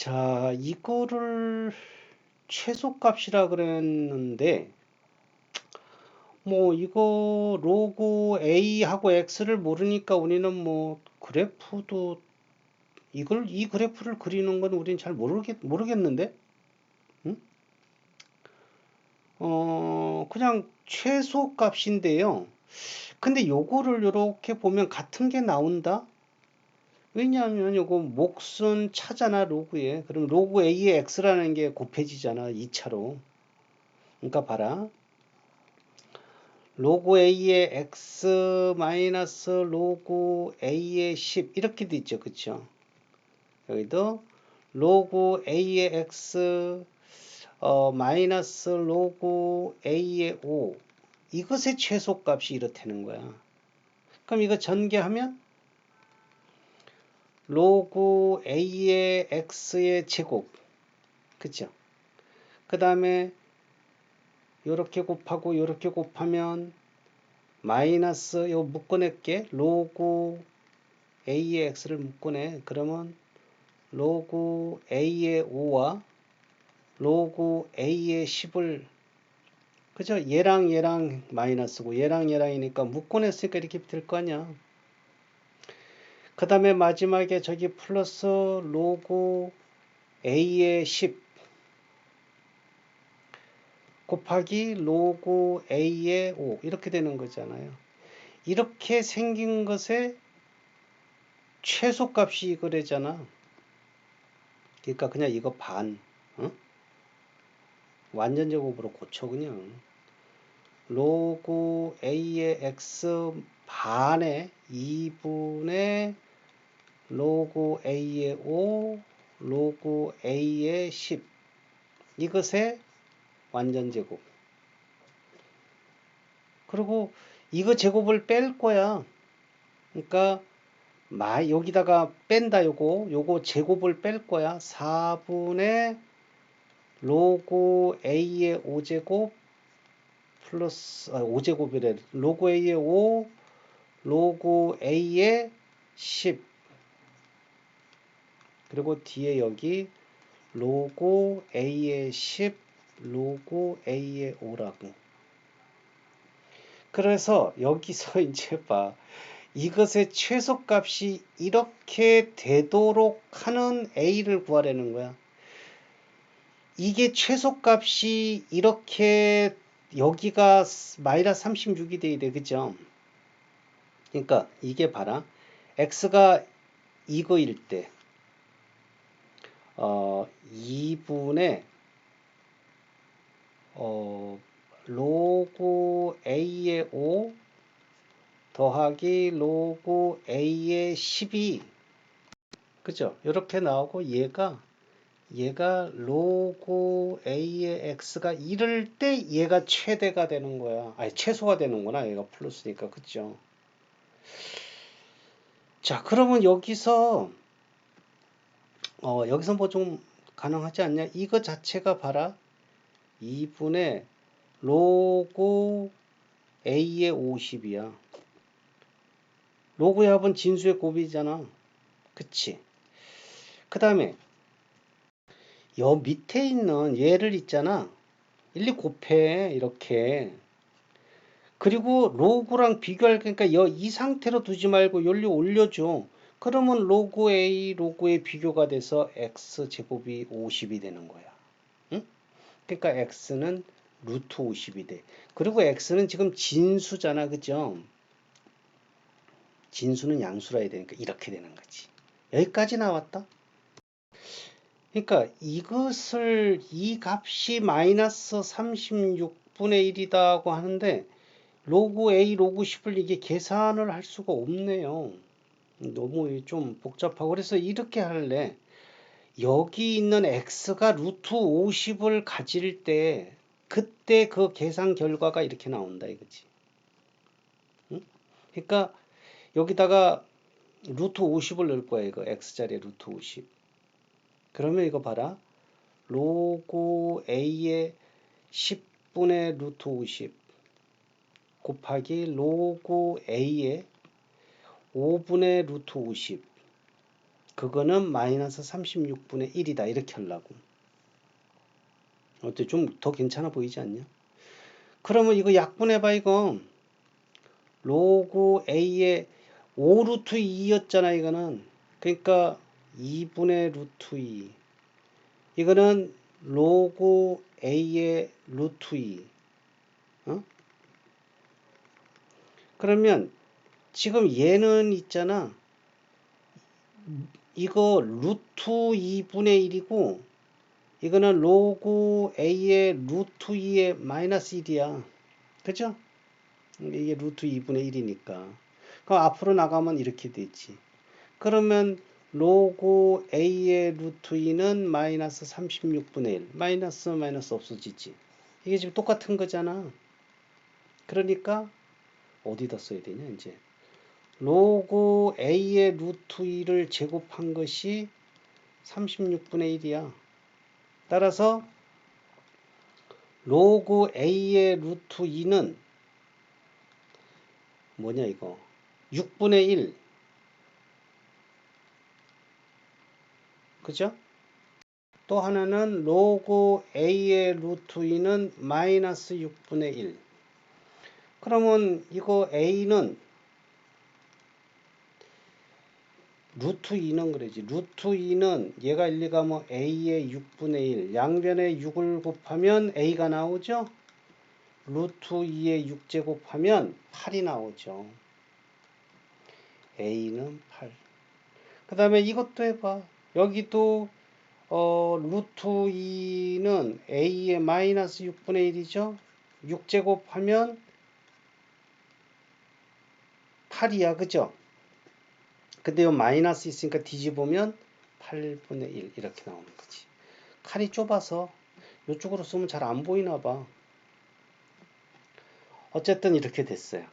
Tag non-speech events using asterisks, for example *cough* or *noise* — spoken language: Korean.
자, 이거를 최소값이라 그랬는데, 뭐, 이거 로고 A하고 X를 모르니까 우리는 뭐, 그래프도, 이걸, 이 그래프를 그리는 건 우리는 잘 모르겠, 모르겠는데? 응? 어, 그냥 최소값인데요. 근데 요거를 이렇게 보면 같은 게 나온다? 왜냐하면 요거 몫은 차잖아 로그에. 그럼 로그 A의 X라는 게 곱해지잖아 2차로. 그러니까 봐라. 로그 A의 X 마이너스 로그 A의 10 이렇게 돼 있죠 그쵸? 여기도 로그 A의 X 어, 마이너스 로그 A의 5 이것의 최소값이 이렇다는 거야. 그럼 이거 전개하면 로그 a의 x의 제곱. 그죠 그 다음에 이렇게 곱하고 이렇게 곱하면 마이너스 요 묶어낼게. 로그 a의 x를 묶어내. 그러면 로그 a의 5와 로그 a의 10을. 그죠 얘랑 얘랑 마이너스고 얘랑 얘랑이니까 묶어냈으니까 이렇게 될 거 아니야 그 다음에 마지막에 저기 플러스 로고 A의 10 곱하기 로고 A의 5 이렇게 되는 거잖아요. 이렇게 생긴 것의 최소값이 이거래잖아. 그러니까 그냥 이거 반 어? 완전 제곱으로 고쳐 그냥 로고 A의 X 반의 2분의 로그 A의 5, 로그 A의 10 이것의 완전 제곱. 그리고 이거 제곱을 뺄 거야. 그러니까 마 여기다가 뺀다 요거. 요거 제곱을 뺄 거야. 4분의 로그 A의 5제곱 플러스 아, 5제곱이래. 로그 A의 5 로그 A의 10 그리고 뒤에 여기 로고 A의 10, 로고 A의 5라고. 그래서 여기서 *laughs* 이제 봐. 이것의 최소값이 이렇게 되도록 하는 A를 구하라는 거야. 이게 최소값이 이렇게 여기가 마이너스 36이 돼야 돼. 그죠? 그러니까 이게 봐라. X가 이거일 때 어, 2분의 어, 로그 A의 5 더하기 로그 A의 12 그죠? 이렇게 나오고 얘가 얘가 로그 A의 X가 이럴 때 얘가 최대가 되는 거야. 아니 최소가 되는구나. 얘가 플러스니까 그죠? 자 그러면 여기서 어, 여기서 뭐 좀 가능하지 않냐? 이거 자체가 봐라. 2분의 로고 A의 50이야. 로고의 합은 진수의 곱이잖아. 그치? 그 다음에 여 밑에 있는 얘를 있잖아. 1, 2 곱해. 이렇게. 그리고 로고랑 비교할 거니까 이 상태로 두지 말고 연료 올려줘. 그러면 로그 A, 로그에 비교가 돼서 x 제곱이 50이 되는 거야. 응? 그러니까 x는 루트 50이 돼. 그리고 x는 지금 진수잖아. 그죠? 진수는 양수라 해야 되니까 이렇게 되는 거지. 여기까지 나왔다. 그러니까 이것을 이 값이 마이너스 36분의 1이다고 하는데 로그 A, 로그 10을 이게 계산을 할 수가 없네요. 너무 좀 복잡하고 그래서 이렇게 할래. 여기 있는 x가 루트 50을 가질 때 그때 그 계산 결과가 이렇게 나온다 이거지. 응? 그러니까 여기다가 루트 50을 넣을 거야 이거 x자리에 루트 50. 그러면 이거 봐라. 로고 a의 10분의 루트 50 곱하기 로고 a의 5분의 루트 50. 그거는 마이너스 36분의 1이다. 이렇게 하려고. 어때? 좀 더 괜찮아 보이지 않냐? 그러면 이거 약분해봐, 이거. 로그 A의 5루트 2였잖아, 이거는. 그러니까 2분의 루트 2. 이거는 로그 A의 루트 2. 어? 그러면 지금 얘는 있잖아. 이거 루트 2분의 1이고 이거는 로그 a의 루트 2의 마이너스 1이야. 그죠? 이게 루트 2분의 1이니까. 그럼 앞으로 나가면 이렇게 되지. 그러면 로그 a의 루트 2는 마이너스 36분의 1. 마이너스 마이너스 없어지지. 이게 지금 똑같은 거잖아. 그러니까 어디다 써야 되냐 이제. 로그 a의 루트 2를 제곱한 것이 36분의 1이야. 따라서 로그 a의 루트 2는 뭐냐 이거 6분의 1 그죠? 또 하나는 로그 a의 루트 2는 마이너스 6분의 1 그러면 이거 a는 루트 2는 그러지. 루트 2는 얘가 1, 2가면 a의 6분의 1. 양변에 6을 곱하면 a가 나오죠. 루트 2의 6제곱하면 8이 나오죠. a는 8. 그 다음에 이것도 해봐. 여기도 어, 루트 2는 a의 마이너스 6분의 1이죠. 6제곱하면 8이야. 그죠? 근데 요 마이너스 있으니까 뒤집으면 8분의 1 이렇게 나오는 거지. 칼이 좁아서 이쪽으로 쓰면 잘 안 보이나 봐. 어쨌든 이렇게 됐어요.